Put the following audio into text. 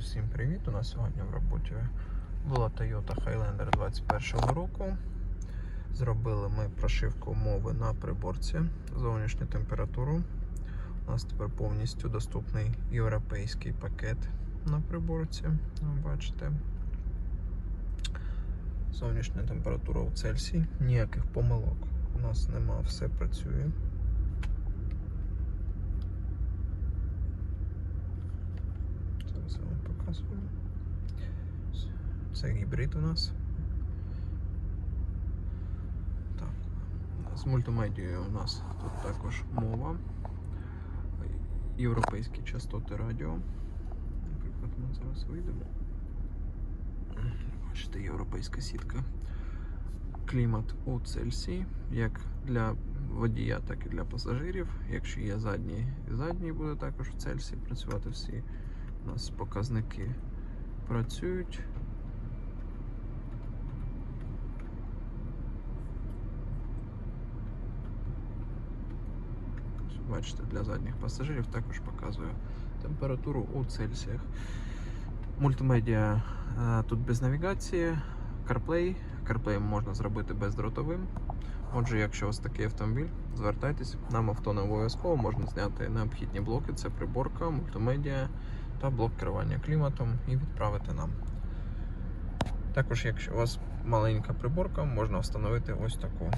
всім привіт! У нас сьогодні в роботі була Toyota Highlander 21 року. Зробили ми прошивку мови на приборці, зовнішню температуру. У нас тепер повністю доступний європейський пакет на приборці. Бачите. Зовнішня температура у Цельсії. Ніяких помилок у нас нема, все працює. Я вам показую. Це гібрид у нас. Так. З мультимедією у нас тут також мова. Європейські частоти радіо. Наприклад, ми зараз вийдемо. Бачите, європейська сітка. Клімат у Цельсії, як для водія, так і для пасажирів. Якщо є задній і задній, буде також в Цельсії працювати всі у нас показники працюють. Бачите, для задніх пасажирів також показує температуру у Цельсіях. Мультимедіа е, тут без навігації, CarPlay. CarPlay можна зробити бездротовим. Отже, якщо у вас такий автомобіль, звертайтесь, нам авто не обов'язково можна зняти необхідні блоки: це приборка, мультимедіа та блок керування кліматом і відправити нам. Також, якщо у вас маленька приборка, можна встановити ось таку